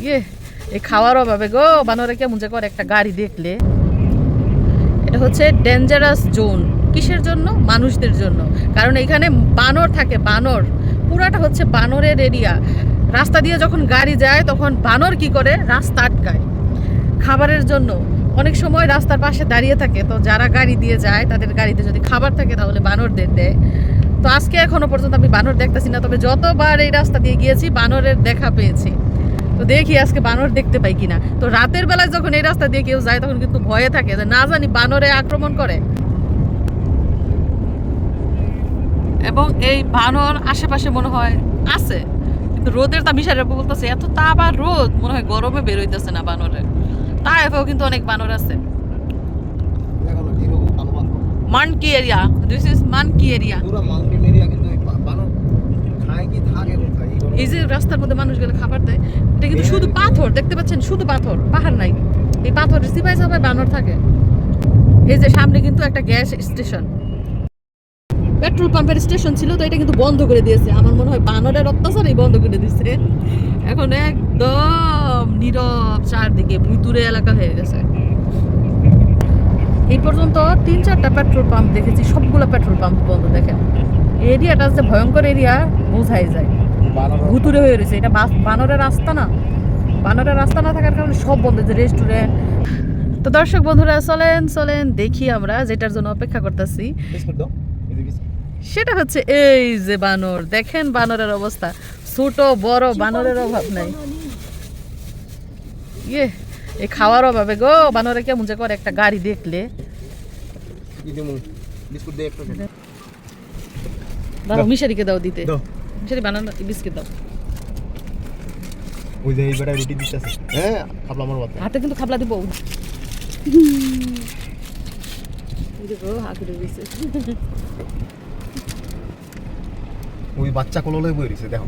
ইয়ে এই খাওয়ার অভাবে গো, বানরে কেমন যে করে একটা গাড়ি দেখলে। এটা হচ্ছে ডেঞ্জারাস জোন কিসের জন্য? মানুষদের জন্য। কারণ এখানে বানর থাকে, বানর। পুরাটা হচ্ছে বানরের এরিয়া রাস্তা দিয়ে যখন গাড়ি যায়, তখন বানর কি করে? রাস্তা আটকায়। খাবারের জন্য। অনেক সময় রাস্তার পাশে দাঁড়িয়ে থাকে। তো যারা গাড়ি দিয়ে যায়, তাদের গাড়িতে যদি খাবার থাকে, তাহলে বানরদের দেয়। তো আজকে এখনও পর্যন্ত আমি বানর দেখতেছি না। তবে যতবার এই রাস্তা দিয়ে গিয়েছি, বানরের দেখা পেয়েছি। তো দেখি আজকে বানর দেখতে পাই কিনা। তো রাতের বেলায় যখন এই রাস্তা দিয়ে কেউ যায় তখন কিন্তু ভয়ে থাকে যে না জানি বানরে আক্রমণ করে। এবং এই বানর আশেপাশে মনে হয় আছে। কিন্তু রোদের তা মিশারে বলতেছে এত তাপ আর রোদ মনে হয় গরমে বের হইতেছে না বানরের। তাইফেও কিন্তু অনেক বানর আছে। বানর? Monkey area this is monkey area পুরো মাউন্টেন এরিয়া কিন্তু এই বা- বানর খায় কি থাকে কোথায় এই যে রাস্তার মধ্যে মানুষ গেলে খাবার দেয় এটা কিন্তু শুধু পাথর দেখতে পাচ্ছেন শুধু পাথর পাহাড় নাই। এই পাথরের সিপাই সাপাই বানর থাকে। এই যে সামনে কিন্তু একটা গ্যাস স্টেশন। পেট্রোল পাম্পের স্টেশন ছিল তো এটা কিন্তু বন্ধ করে দিয়েছে। আমার মনে হয় বানরের অত্যাচারই বন্ধ করে দিয়েছে এখন একদম নীরব চারদিকে ভুতুরে এলাকা হয়ে গেছে। এই পর্যন্ত তিন চারটা পেট্রোল পাম্প দেখেছি সবগুলো পেট্রোল পাম্প বন্ধ দেখেন। এরিয়াটা যে ভয়ঙ্কর এরিয়া বোঝাই যায়। ভুতুরে হয়ে রয়েছে। এটা বানরের রাস্তা না। বানরের রাস্তা না থাকার কারণে সব বন্ধ যে রেস্টুরেন্ট তো দর্শক বন্ধুরা চলেন চলেন দেখি আমরা যেটার জন্য অপেক্ষা করতেছি। বিস্কুট দাও। এই যে বিস্কুট। সেটা হচ্ছে এই যে বানর। দেখেন বানরের অবস্থা। ছোট বড় বানরের অভাব নাই। ইয়ে এই খাওয়ার অভাবে গো। বানরে কেমন যে করে একটা গাড়ি দেখলে। দাও মিশারিকে দাও দিতে। দাও। বানানো বিস্কিট দাও। ওই যে এই বেটা রুটি দিতেছে হ্যাঁ খাবলা আমার বাতা হাতে কিন্তু খাবলা দিব। দিছে। ওই বাচ্চা কোললে বই রইছে দেখো।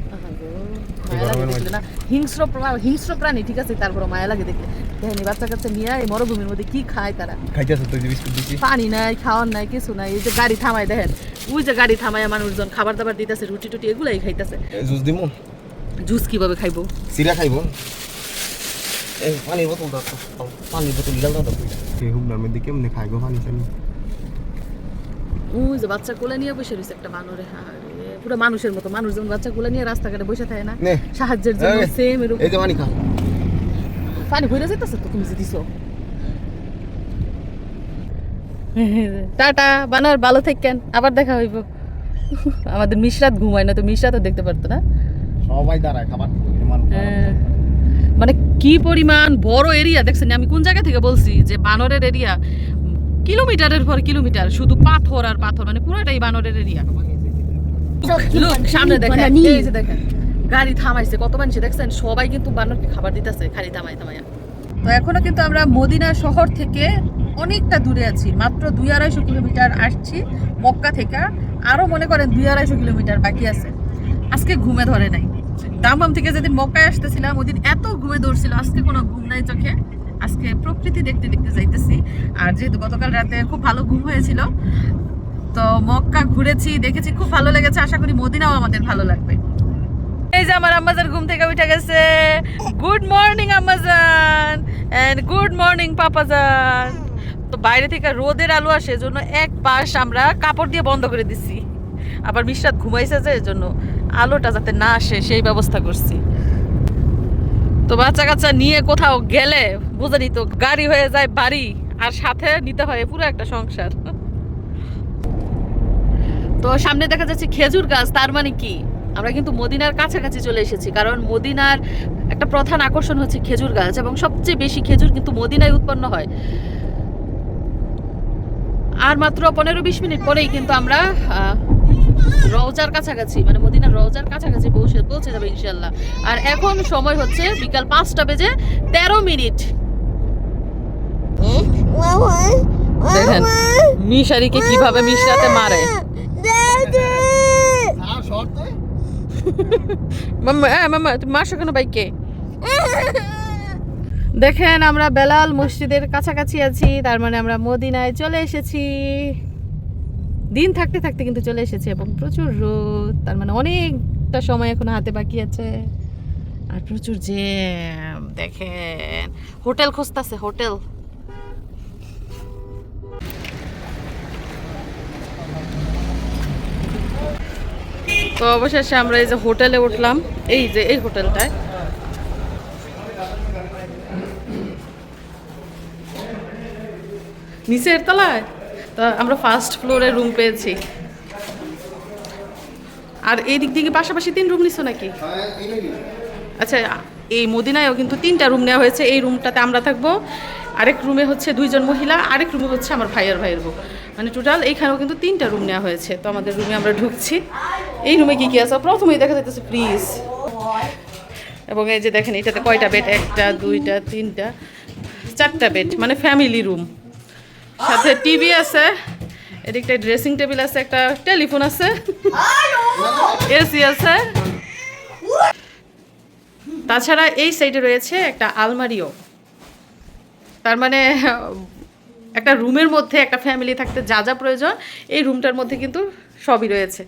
হিংস্র হিংস্র প্রাণী ঠিক আছে? তারপর মায়া লাগে দেখলে। দেখেন বাচ্চা কাচ্চা নিয়ে এই মরুভূমির মধ্যে কি খায় তারা? খাইতেছে তো বিস্কুট দিছি পানি নাই খাওয়ার নাই কিছু নাই এই যে গাড়ি থামায় দেখেন। ওই যে গাড়ি থামায় মানুষজন খাবার দাবার দিতেছে রুটি টুটি এগুলাই খাইতেছে। জুস দিমু? জুস কীভাবে খাইবো? সিরা খাইবো? এই পানির বোতল দাও। পানির বোতল গেল দাও এই হুমনার মধ্যে কেমনে খাইবো পানি চানি ওই যে বাচ্চা কোলে নিয়ে বসে রয়েছে একটা বানরে হায় পুরো মানুষের মতো। মানুষ যেমন বাচ্চা কোলে নিয়ে রাস্তাঘাটে বসে থাকে না? সাহায্যের জন্য সেম এরকম। এই যে পানি খা। পানি ভরে যেতেছে তো তুমি যে দিছো। টাটা বানার ভালো থাকেন আবার দেখা হইব। আমাদের মিশরাত ঘুমায় না তো মিশরাতও দেখতে পারতো না। সবাই দাঁড়ায় খাবার হ্যাঁ। মানে কি পরিমাণ বড় এরিয়া দেখছেন আমি কোন জায়গা থেকে বলছি যে বানরের এরিয়া কিলোমিটারের পর কিলোমিটার শুধু পাথর আর পাথর মানে পুরোটাই বানরের এরিয়া লোক সামনে দেখেন এই যে দেখেন গাড়ি থামাইছে কত মানুষ দেখছেন? সবাই কিন্তু বানরকে খাবার দিতেছে খালি থামাই থামাইয়া তো এখনও কিন্তু আমরা মদিনা শহর থেকে অনেকটা দূরে আছি। মাত্র দুই আড়াইশো কিলোমিটার আসছি মক্কা থেকে। আরও মনে করেন দুই আড়াইশো কিলোমিটার বাকি আছে। আজকে ঘুমে ধরে নাই। দামবাম থেকে যেদিন মক্কায় আসতেছিলাম, ওদিন এত ঘুমে ধরছিল, আজকে কোনো ঘুম নাই চোখে। আজকে প্রকৃতি দেখতে দেখতে যাইতেছি। আর যেহেতু গতকাল রাতে খুব ভালো ঘুম হয়েছিল, তো মক্কা ঘুরেছি, দেখেছি, খুব ভালো লেগেছে। আশা করি মদিনাও আমাদের ভালো লাগবে। এই যে আমার আম্মাজান ঘুম থেকে উঠে গেছে। গুড মর্নিং আম্মাজান। এন্ড গুড মর্নিং পাপাজান। তো বাইরে থেকে রোদের আলো আসে জন্য এক পাশ আমরা কাপড় দিয়ে বন্ধ করে দিছি। আবার মিশরাত ঘুমাইছে যে জন্য আলোটা যাতে না আসে, সেই ব্যবস্থা করছি। তো বাচ্চা কাচ্চা নিয়ে কোথাও গেলে বুঝেনি তো, গাড়ি হয়ে যায় বাড়ি, আর সাথে নিতে হয় পুরো একটা সংসার। তো সামনে দেখা যাচ্ছে খেজুর গাছ, তার মানে কি? আমরা কিন্তু মদিনার কাছাকাছি চলে এসেছি, কারণ মদিনার একটা প্রধান আকর্ষণ হচ্ছে খেজুর গাছ, এবং সবচেয়ে বেশি খেজুর কিন্তু মদিনায় উৎপন্ন হয়। আর মাত্র পনেরো বিশ মিনিট পরেই কিন্তু আমরা রওজার কাছাকাছি মানে মদিনার রওজার কাছাকাছি পৌঁছে পৌঁছে যাবে ইনশাল্লাহ আর এখন সময় হচ্ছে বিকাল পাঁচটা বেজে তেরো মিনিট। দেখেন মিশারিকে কীভাবে মিশরাতে মারে। হ্যাঁ মাম্মা তুমি মাসো কেন বাইকে? দেখেন, আমরা বেলাল মসজিদের কাছাকাছি আছি, তার মানে আমরা মদিনায় চলে এসেছি। দিন থাকতে থাকতে কিন্তু চলে এসেছি এবং প্রচুর রোদ, তার মানে অনেকটা সময় এখন হাতে বাকি আছে। আর প্রচুর জ্যাম, দেখেন। হোটেল খুঁজতেছে, হোটেল। তো অবশেষে আমরা এই যে হোটেলে উঠলাম, এই যে, এই হোটেলটায়। নিচের তলায়? তা আমরা ফার্স্ট ফ্লোরে রুম পেয়েছি। আর এই দিক থেকে পাশাপাশি তিন রুম নিছো নাকি? আচ্ছা এই মদিনায়ও কিন্তু তিনটা রুম নেওয়া হয়েছে। এই রুমটাতে আমরা থাকব। আরেক রুমে হচ্ছে দুইজন মহিলা, আরেক রুমে হচ্ছে আমার ভাইয়ের ভাইয়ের বউ। মানে টোটাল এইখানেও কিন্তু তিনটা রুম নেওয়া হয়েছে। তো আমাদের রুমে আমরা ঢুকছি। এই রুমে কি কি আছে? প্রথমেই দেখা যাইতেছে ফ্রিজ এবং এই যে দেখেন, এটাতে কয়টা বেড একটা, দুইটা, তিনটা, চারটা বেড মানে ফ্যামিলি রুম সাথে টিভি আছে এদিকটা ড্রেসিং টেবিল আছে একটা টেলিফোন আছে। এসি আছে। তাছাড়া এই সাইডে রয়েছে একটা আলমারিও। তার মানে একটা রুমের মধ্যে একটা ফ্যামিলি থাকতে যা যা প্রয়োজন এই রুমটার মধ্যে কিন্তু সবই রয়েছে।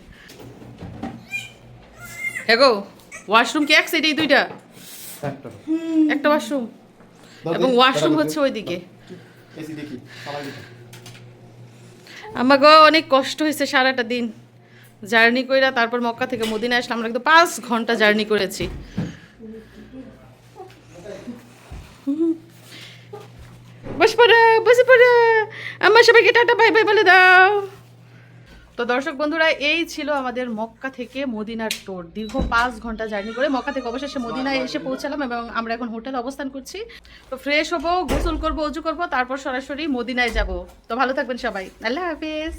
হ্যাগো ওয়াশরুম কি এক সাইডে এই দুইটা? একটা। ওয়াশরুম এবং ওয়াশরুম হচ্ছে ওইদিকে। এসি দেখি আমাকে অনেক কষ্ট হয়েছে সারাটা দিন। জার্নি কইরা তারপর মক্কা থেকে মদিনা আসলাম। আমরা কিন্তু পাঁচ ঘণ্টা জার্নি করেছি। বসে পড়া বসে পড়া। আমার সবাইকে টাটা, বাই বাই বলে দাও। তো দর্শক বন্ধুরা, এই ছিল আমাদের মক্কা থেকে মদিনার টোর দীর্ঘ পাঁচ ঘণ্টা জার্নি করে মক্কা থেকে অবশেষে মদিনায় এসে পৌঁছালাম এবং আমরা এখন হোটেলে অবস্থান করছি। তো ফ্রেশ হব, গোসল করব, উজু করব, তারপর সরাসরি মদিনায় যাব। তো ভালো থাকবেন সবাই। আল্লাহ হাফিজ।